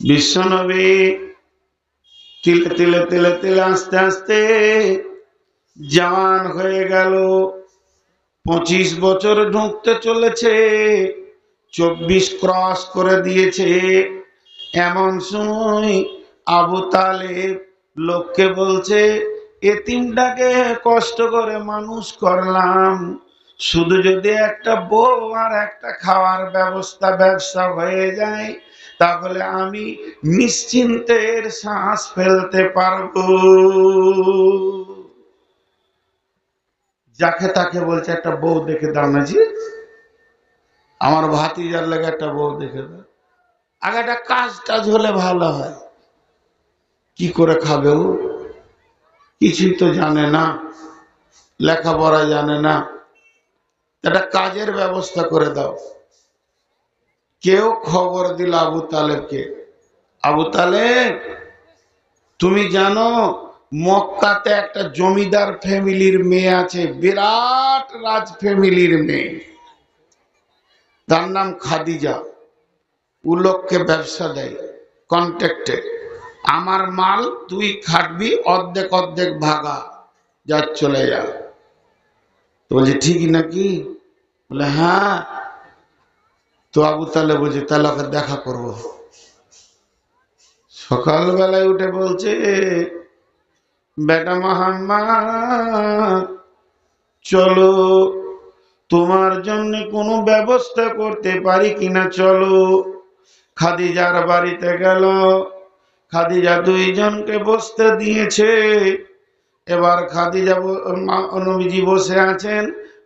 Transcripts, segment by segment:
বিশ্বনবী তিলে তিলে তিলে তিলে আস্তে আস্তে জওয়ান হয়ে গেল। পঁচিশ বছর ঢুকতে চলেছে, চব্বিশ ক্রস করে দিয়েছে। এমন সময় আবু তালেব লোককে বলছে এতিমটাকে কষ্ট করে মানুষ করলাম। শুধু যদি একটা বউ আর একটা খাওয়ার ব্যবস্থা ব্যবসা হয়ে যায় তাহলে আমি নিশ্চিন্তের শ্বাস ফেলতে পারব। যাকে তাকে বলছে, একটা বউ দেখে দাও না জি আমার ভাতিজার লেগে একটা বউ দেখে দাও। আগে একটা কাজ টাজ হলে ভালো হয়। কি করে খাবে ও? কিছুই তো জানে না। লেখাপড়া জানে না। একটা কাজের ব্যবস্থা করে দাও। কেউ খবর দিল আবু তালেবকে। আবু তালেব, তুমি জানো, মক্কাতে একটা জমিদার ফ্যামিলির মেয়ে আছে, বিরাট রাজ ফ্যামিলির মেয়ে। তার নাম খাদিজা। ও ব্যবসা দেয়, কন্ট্রাক্টে। আমার মাল তুই খাটবি, অর্ধেক অর্ধেক ভাগা, যা চলে যা। বলছে, ঠিকই নাকি? বলে হ্যাঁ। তো আবু তালে বলছে তাহলে ওকে দেখা করব। সকালবেলায় উঠে বলছে, বেটা মোহাম্মদ চলো, তোমার জন্য কোনো ব্যবস্থা করতে পারি কিনা চলো। খাদিজার বাড়িতে গেল। খাদিজা দুইজনকে বসতে দিয়েছে। এবার খাদিজা নবীজি বসে আছেন।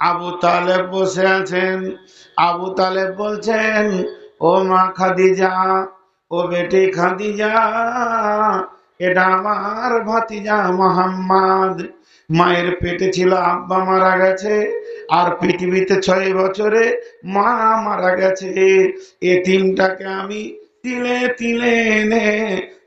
আবু তালেব বসে আছেন। আবু তালেব বলছেন, ও মা খাদিজা, ও বেটি খাদিজা, এটা আমার ভাতিজা মোহাম্মদ। মায়ের পেটে ছিল আব্বা মারা গেছে, আর পৃথিবীতে ছয় বছরে মা মারা গেছে। এতিমটাকে আমি তিলে তিলে এনে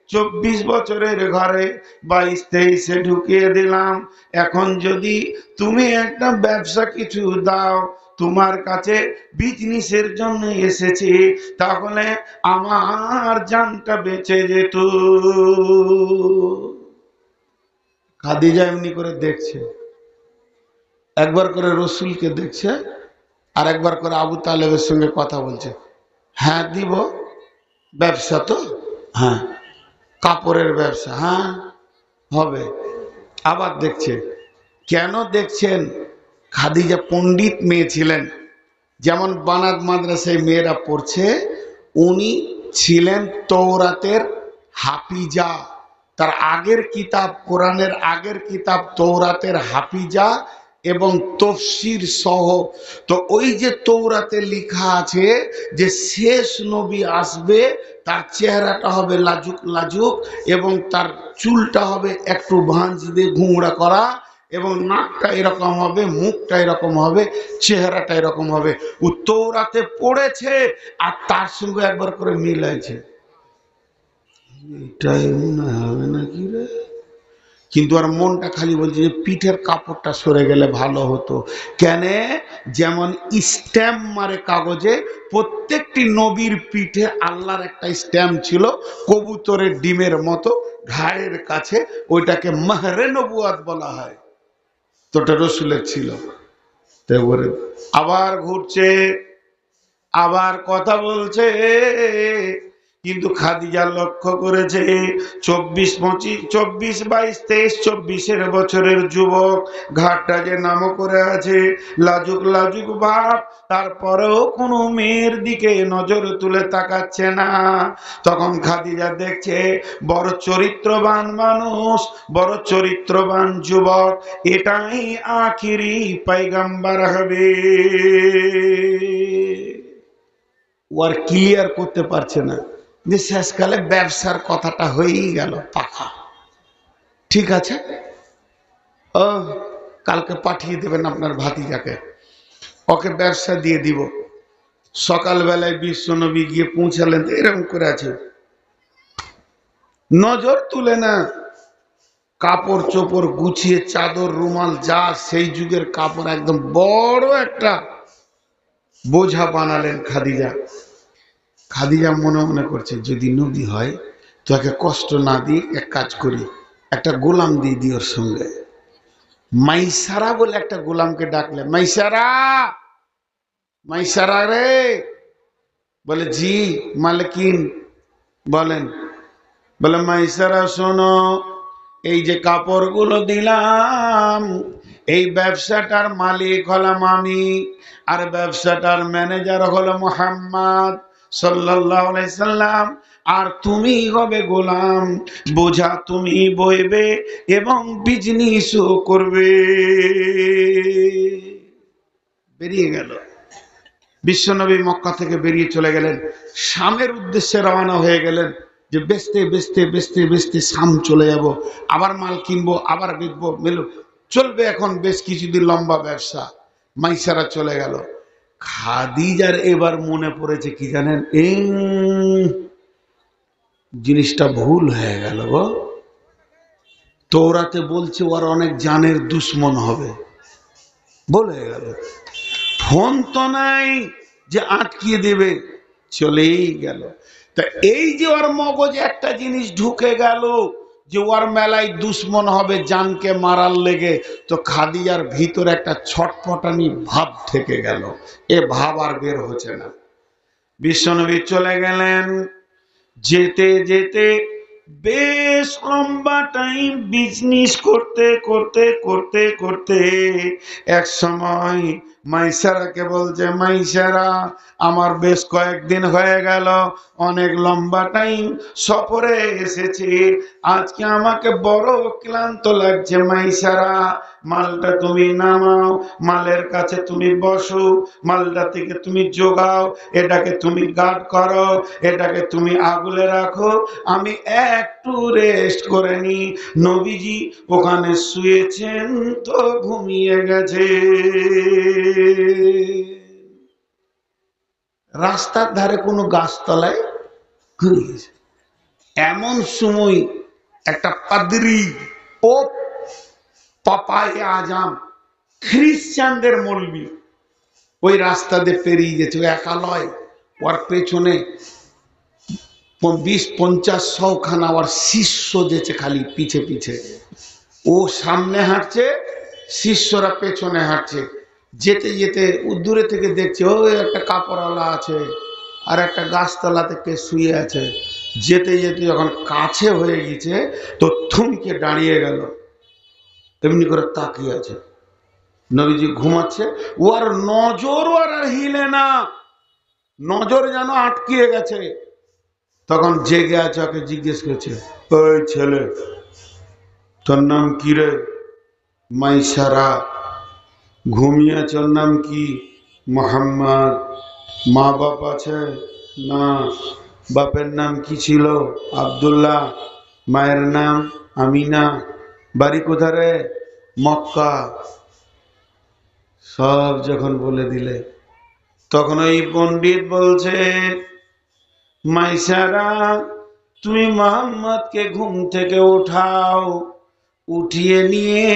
চব্বিশ বছরের ঘরে বাইশ তেইশে ঢুকিয়ে দিলাম। এখন যদি তুমি একটা ব্যবসা কিছু দাও, তোমার কাছে বিজনেসের জন্য এসেছি, তাহলে আমার জানটা বেঁচে যেত। খাদিজা এমনি করে দেখছে। একবার করে রসুলকে দেখছে, আর একবার করে আবু তালেবের সঙ্গে কথা বলছে। হ্যাঁ দিব। ব্যবসা তো? হ্যাঁ। কাপড়ের ব্যবসা হ্যাঁ? হবে। আবার দেখছে, কেন দেখছেন খাদিজা পণ্ডিত মেয়ে ছিলেন? যেমন বানাত মাদ্রাসায় মেয়েরা পড়ছে, উনি ছিলেন তৌরাতের হাফিজা। তার আগের কিতাব, কোরআনের আগের কিতাব তৌরাতের হাফিজা এবং তফসির সহ। তো ওই যে তৌরাতে লিখা আছে যে শেষ নবী আসবে তার চেহারাটা হবে লাজুক লাজুক এবং তার চুলটা হবে একটু ভাঁজ দিয়ে ঘুমড়া করা এবং নাকটা এরকম হবে, মুখটা এরকম হবে, চেহারাটা এরকম হবে। ও তৌরাতে পড়েছে আর তার সঙ্গে একবার করে মিল এটাই মনে হবে নাকি রে? কিন্তু আর মনটা খালি বলছে যে পিঠের কাপড়টা সরে গেলে ভালো হতো। কেন? যেমন স্ট্যাম্প মারে কাগজে, প্রত্যেকটি নবীর পিঠে আল্লাহর একটা স্ট্যাম্প ছিল, কবুতরের ডিমের মতো ঘাড়ের কাছে, ওইটাকে মাহরে নবুয়াত বলা হয়। তো ওটা রসুলের ছিল। আবার ঘুরছে, আবার কথা বলছে কিন্তু খাদিজা লক্ষ্য করেছে, চব্বিশ পঁচিশ চব্বিশ বাইশ, তেইশ, চব্বিশের বছরের যুবক ঘাটটা যে নাম করে আছে, লাজুক লাজুক বাপ, তারপরেও কোনো মেয়ের দিকে নজর তুলে তাকাচ্ছে না। তখন খাদিজা দেখছে, বড় চরিত্রবান মানুষ, বড় চরিত্রবান যুবক, এটাই আখিরি পাইগাম্বার হবে। ও আর ক্লিয়ার করতে পারছে না। যে শেষকালে ব্যবসার কথাটা হয়েই গেল, পাখা। ঠিক আছে? ও, কালকে পাঠিয়ে দেবেন আপনার ভাতিজাকে। ওকে ব্যবসা দিয়ে দিব। সকালবেলায় বিশ্বনবী গিয়ে পৌঁছালেন, এরকম করে আছে। নজর তুলে না। কাপড় চোপড় গুছিয়ে, চাদর, রুমাল, যা সেই যুগের কাপড় একদম বড় একটা বোঝা বানালেন খাদিজা। খাদিজা মনে মনে করছে, যদি নবী হয়, তোকে কষ্ট না দিই এক কাজ করি, একটা গোলাম দিয়ে দিই ওর সঙ্গে। মাইসারা বলে একটা গোলামকে ডাকলে, মাইসারা মাইসারা রে। বলে, জি, মালকিন। বলেন, বলে, মাইসারা, শোনো, এই যে কাপড়গুলো দিলাম, এই ব্যবসাটার মালিক হলাম আমি, আর ব্যবসাটার ম্যানেজার হলো মোহাম্মদ। সাল্লাম, আর তুমি হবে গোলাম, বোঝা তুমি বইবে এবং বিজনেসও করবে। বেরিয়ে গেল। বিশ্বনবী মক্কা থেকে বেরিয়ে চলে গেলেন। শামের উদ্দেশ্যে রওনা হয়ে গেলেন যে বেচতে বেচতে বেচতে বেচতে শাম চলে যাব। আবার মাল কিনবো, আবার বেচবো মেলো। চলবে এখন বেশ কিছুদিন লম্বা ব্যবসা। মাইসারা চলে গেল। খাদিজার এবার মনে পড়েছে কি জানেন? এই জিনিসটা ভুল হয়ে গেল গো। তোরাতে বলছে ওর অনেক জানের দুশ্মন হবে। বলে গেল। ফোন তো নাই যে আটকিয়ে দেবে, চলেই গেল। তা এই যে ওর মগজে একটা জিনিস ঢুকে গেল যে ওর মেলায় দুশ্মন হবে জানকে মারার লেগে। তো খাদিজার ভিতরে একটা ছটফটানি ভাব থেকে গেল। এ ভাব আর বের হচ্ছে না। বিশ্বনবী চলে গেলেন। যেতে যেতে বেশ লম্বা টাইম বিজনেস করতে করতে করতে করতে এক সময় মাইসারাকে বলছে মাইসারা, আমার বেশ কয়েকদিন হয়ে গেল, অনেক লম্বা টাইম সফরে এসেছি। আজকে আমাকে বড় ক্লান্ত লাগছে মাইসারা। মালটা তুমি নামাও, মালের কাছে তুমি বসো, মালটা থেকে তুমি যোগাও এটাকে তুমি গার্ড করো, এটাকে তুমি আগুলে রাখো। আমি একটু রেস্ট করে নি। নবীজি ওখানে শুয়েছেন তো ঘুমিয়ে গেছে। রাস্তার ধারে কোনো গাছতলায় ঘুরে গেছে। এমন সময় একটা পাদ্রি ও পাপায় আজাম খ্রিস্টানদের মলবি ওই রাস্তা দিয়ে পেরিয়ে গেছে। একালয়, ওর পেছনে বিশ, পঞ্চাশ শখানা ওর শিষ্য যেছে খালি পিছে পিছে। ও সামনে হাঁটছে, শিষ্যরা পেছনে হাঁটছে। যেতে যেতে দূরে থেকে দেখছে ও একটা কাপড়ওয়ালা আছে আর একটা গাছতলাতে থেকে শুয়ে আছে। যেতে যেতে যখন কাছে হয়ে গেছে, তো থমকে দাঁড়িয়ে গেল। এমনি করে তাকিয়ে আছে। নবীজি ঘুমাচ্ছে। ও আর নজর আর হিলে না। নজর যেন আটকিয়ে গেছে। তখন জেগে আছে, ওকে জিজ্ঞেস করছে, ওই ছেলে, তোর নাম কি রে? মাইসারা ঘুমিয়ে আছে নাম কি? মোহাম্মদ। মা বাপ আছে না। বাপের নাম কি ছিল? আব্দুল্লাহ। মায়ের নাম আমিনা। বাড়ি কোথারে মক্কা। সব যখন বলে দিলে, তখন ওই পণ্ডিত বলছে মাইসারা তুমি মোহাম্মদকে ঘুম থেকে উঠাও। উঠিয়ে নিয়ে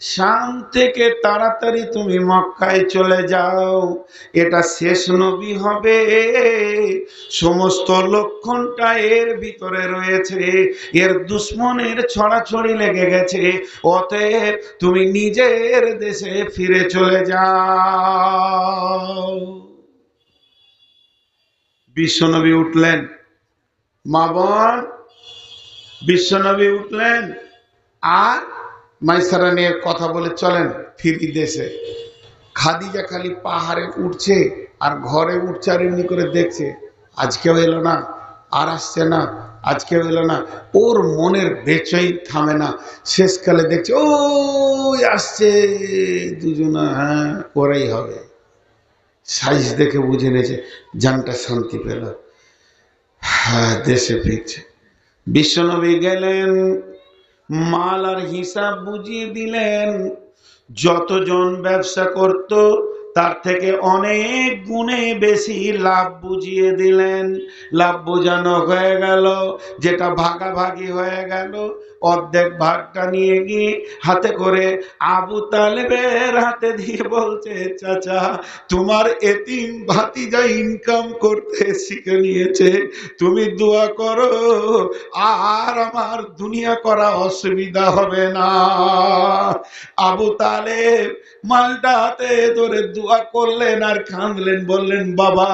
শাম থেকে তাড়াতাড়ি তুমি মক্কায় চলে যাও। এটা শেষ নবী হবে। সমস্ত লক্ষণটা এর ভিতরে রয়েছে। এর দুশ্মনের ছড়াছড়ি লেগে গেছে। অতএব তুমি নিজের দেশে ফিরে চলে যাও। বিশ্বনবী উঠলেন। মা বোন, বিশ্বনবী উঠলেন। আর মাইসারা নিয়ে কথা বলে চলেন ফিরি দেশে। খাদিজা খালি পাহাড়ে উঠছে আর ঘরে উঠছে আর এমনি করে দেখছে। আজকেও এলো না, আর আসছে না, আজকেও এলো না। ওর মনের বেচই থামে না। শেষকালে দেখছে ও আসছে দুজনা হ্যাঁ করেই হবে। সাইজ দেখে বুঝে নিয়েছে, জানটা শান্তি পেল। হ্যাঁ দেশে ফিরছে। বিশ্বনবী গেলেন মাল আর হিসাব বুঝিয়ে দিলেন। যতজন ব্যবসা করত, তার থেকে অনেক গুণে বেশি লাভ বুঝিয়ে দিলেন। লাভ বোঝানো হয়ে গেল, যেটা ভাগাভাগি হয়ে গেল অর্ধেক ভাগটা নিয়ে গিয়ে হাতে করে আবু তালেবের হাতে দিয়ে বলছে, চাচা, তোমার এতিম ভাতিজা ইনকাম করতে শিখে নিয়েছে। তুমি দোয়া করো, আর আমার দুনিয়া করা অসুবিধা হবে না। আবু তালেব মালটা হাতে ধরে দোয়া করলেন আর কাঁদলেন, বললেন, বাবা,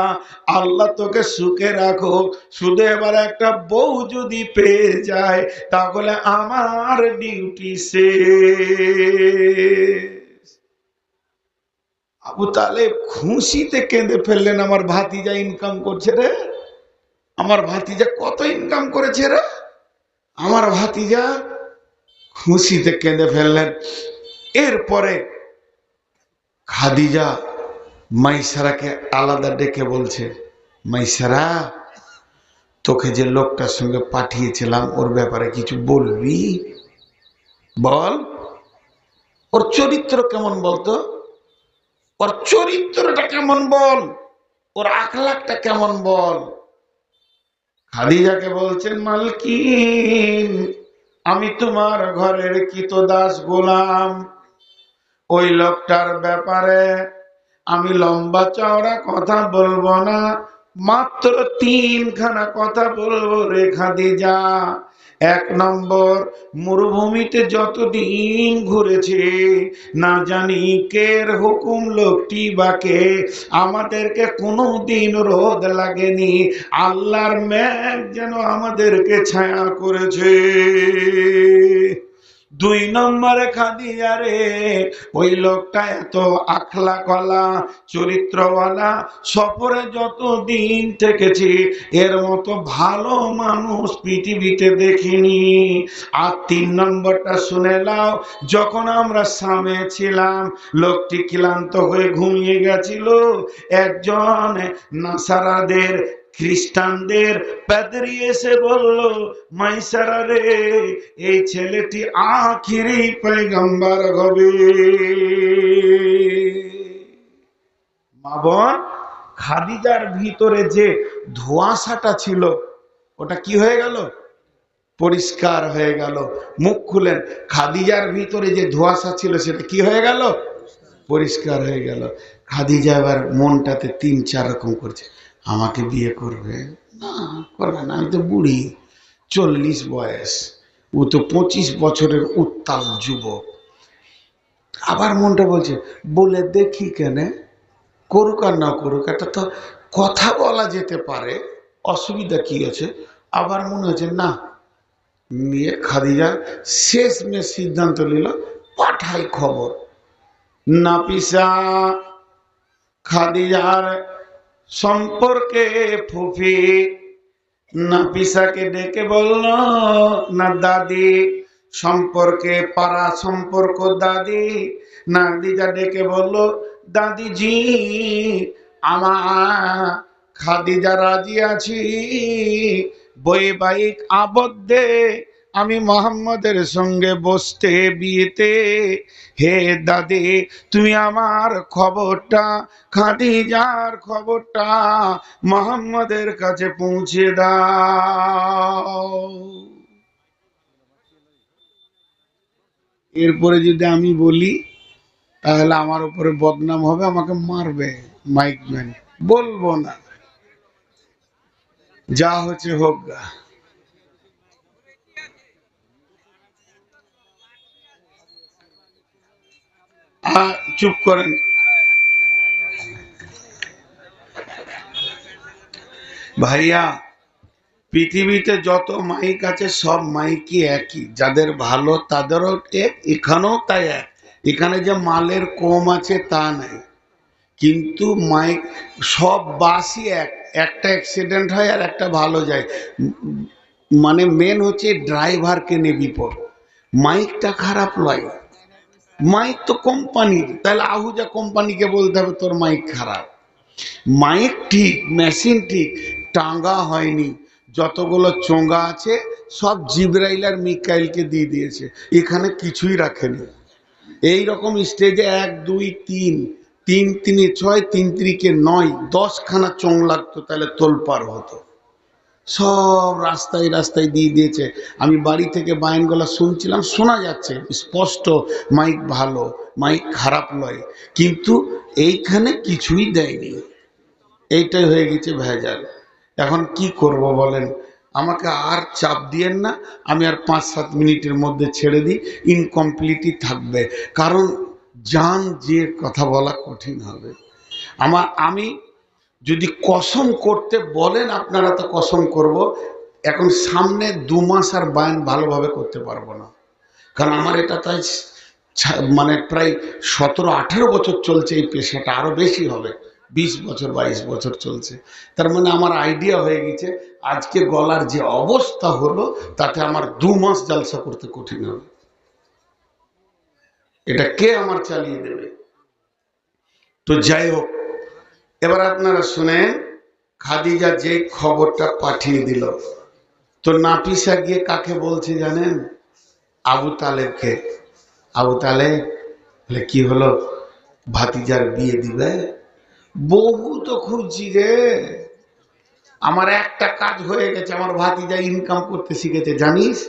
আল্লাহ তোকে সুখে রাখো শুধু এবার একটা বউ যদি পেয়ে যায়, তাহলে আমার ডিউটি সে আবু তালেব খুশিতে কেঁদে ফেললেন, আমার ভাতিজা ইনকাম করছে রে। আমার ভাতিজা কত ইনকাম করেছে রে? আমার ভাতিজা খুশিতে কেঁদে ফেললেন। এরপরে খাদিজা মাইসারাকে আলাদা ডেকে বলছে, মাইসারা তোকে যে লোকটার সঙ্গে পাঠিয়েছিলাম, ওর ব্যাপারে কিছু বলবি? বল। ওর চরিত্র কেমন বলতো? ওর চরিত্রটা কেমন বল? ওর আখলাখটা কেমন বল? খাদিজাকে বলছেন মালকিন, আমি তোমার ঘরের দাস গোলাম। ওই লোকটার ব্যাপারে আমি লম্বা চওড়া কথা বলব না। মাত্র তিনখানা কথা বলব রে খাদিজা। এক নম্বর, মরুভূমিতে যতদিন ঘুরেছে, না জানি কের হুকুম লোকটি বাকে আমাদেরকে কোনো দিন রোদ লাগেনি, আল্লাহর ম্যাগ যেন আমাদেরকে ছায়া করেছে। দুই নম্বরে খাদিজা রে ওই লোকটা এত আখলা কলা চরিত্রওয়ালা, সফরে যত দিন থেকেছি, এর মতো ভালো মানুষ পৃথিবীতে দেখিনি। আর তিন নম্বরটা শুনে নাও, যখন আমরা সামনে ছিলাম, লোকটি ক্লান্ত হয়ে ঘুমিয়ে গেছিল, একজন নাসারাদের খ্রিস্টানদের প্যাদরি এসে বলল মাইসারা রে এই ছেলেটি আখিরি পয়গম্বর হবে। মা বোন, খাদিজার ভিতরে যে ধোঁয়াশাটা ছিল, ওটা কি হয়ে গেল? পরিষ্কার হয়ে গেল। মুখ খুলেন, খাদিজার ভিতরে যে ধোঁয়াশা ছিল, সেটা কি হয়ে গেল? পরিষ্কার হয়ে গেল। খাদিজা এবার মনটাতে তিন চার রকম করছে। আমাকে বিয়ে করবে? না করবে না। আমি তো বুড়ি, চল্লিশ বয়স। ও তো পঁচিশ বছরের উত্তাল যুবক। আবার মনটা বলছে, বলে দেখি কেন, করুক আর না করুক, একটা তো কথা বলা যেতে পারে, অসুবিধা কি আছে? আবার মনে হচ্ছে, না নিয়ে খাদিজা শেষ মেয়ে সিদ্ধান্ত নিল, পাঠাই খবর। নাপিসা, খাদিজার সম্পর্কে ফুফি, না পিসাকে ডেকে বলল, না দাদি, সম্পর্কে পাড়া সম্পর্ক দাদি। নাদিজা ডেকে বলল, দাদিজি আমার খাদিজা রাজি আছি। বৈবাহিক আবদ্ধে আমি মোহাম্মদের সঙ্গে বসতে বিয়েতে। হে দাদি, তুমি আমার খবরটা, খাদিজার খবরটা মোহাম্মদের কাছে পৌঁছে দাও। এরপরে যদি আমি বলি, তাহলে আমার উপরে বদনাম হবে, আমাকে মারবে মাইক মাইকম্যান বলব না। যা হচ্ছে হোক গা। চুপ করেন। ভাইয়া, পৃথিবীতে যত মাইক আছে, সব মাইকই একই। যাদের ভালো, তাদেরও এক এখানেও তাই এক। এখানে যে মালের কম আছে, তা নাই। কিন্তু মাইক, সব বাসই এক। একটা অ্যাক্সিডেন্ট হয় আর একটা ভালো যায়। মানে মেন হচ্ছে ড্রাইভারকে নিয়ে বিপদ। মাইকটা খারাপ নয়। মাইক তো কোম্পানির, তাহলে আহুজা কোম্পানিকে বলতে হবে তোর মাইক খারাপ। মাইক ঠিক, মেশিন ঠিক, টাঙ্গা হয়নি। যতগুলো চোঙ্গা আছে, সব জিব্রাইল আর মিকাইলকে দিয়ে দিয়েছে। এখানে কিছুই রাখেনি। এই রকম স্টেজে এক, দুই, তিন তিন, তিনে, ছয়, তিন, তিরিকে নয়, দশখানা চোং লাগতো, তাহলে তোলপার হতো। সব রাস্তায় রাস্তায় দিয়ে দিয়েছে। আমি বাড়ি থেকে বায়নগুলো শুনছিলাম, শোনা যাচ্ছে, স্পষ্ট, মাইক ভালো, মাইক খারাপ নয়, কিন্তু এইখানে কিছুই দেয়নি। এইটাই হয়ে গেছে ভেজাল। এখন কি করব বলেন? আমাকে আর চাপ দিয়েন না, আমি আর পাঁচ সাত মিনিটের মধ্যে ছেড়ে দিই ইনকমপ্লিটই থাকবে। কারণ জান যে কথা বলা কঠিন হবে। আমার, আমি যদি কসম করতে বলেন, আপনারা তো কসম করব, এখন সামনে দু মাস আর বায়ন ভালোভাবে করতে পারব না। কারণ আমার এটা তাই মানে প্রায় সতেরো, আঠেরো বছর চলছে এই পেশাটা, আরও বেশি হবে, বিশ বছর, বাইশ বছর চলছে। তার মানে আমার আইডিয়া হয়ে গেছে, আজকে গলার যে অবস্থা হলো, তাতে আমার দু মাস জালসা করতে কঠিন হবে। এটা কে আমার চালিয়ে দেবে? তো যাই হোক এবার আপনারা শুনেন খাদিজা যে খবরটা পাঠিয়ে দিল। তো নাপিসা গিয়ে কাকে বলছে জানেন? আবু তালেবকে। আবু বলে, কি হলো? ভাতিজার বিয়ে দিবে? বহু তো খুঁজছি রে। আমার একটা কাজ হয়ে গেছে, আমার ভাতিজা ইনকাম করতে শিখেছে, জানিস?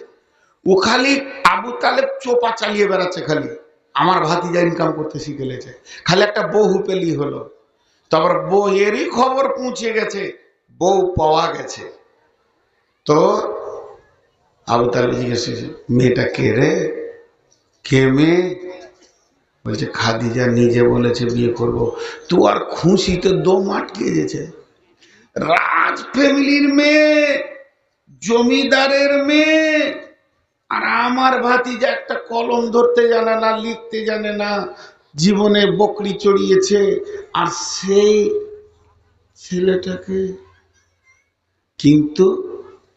ও খালি আবু তালেব চোপা চালিয়ে বেড়াচ্ছে খালি। আমার ভাতিজা ইনকাম করতে শিখে খালি একটা বহু পেলি হলো। তারপর বউয়েরই খবর পৌঁছে গেছে, বউ পাওয়া গেছে। তো আবু তালেব জিজ্ঞেস মেয়েটা কে রে? কে মেয়ে? বলছে, খাদিজা নিজে বলেছে বিয়ে করব। তো আর খুশিতে দম আটকে গেছে। রাজ ফ্যামিলির মেয়ে, জমিদারের মেয়ে, আর আমার ভাতিজা একটা কলম ধরতে জানে না, লিখতে জানে না। জীবনে বকরি চড়িয়েছে, আর সেই ছেলেটাকে। কিন্তু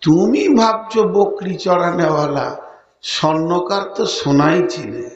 তুমি ভাবছ বকরি চড়ানেওয়ালা, স্বর্ণকার তো সোনাই চিনে।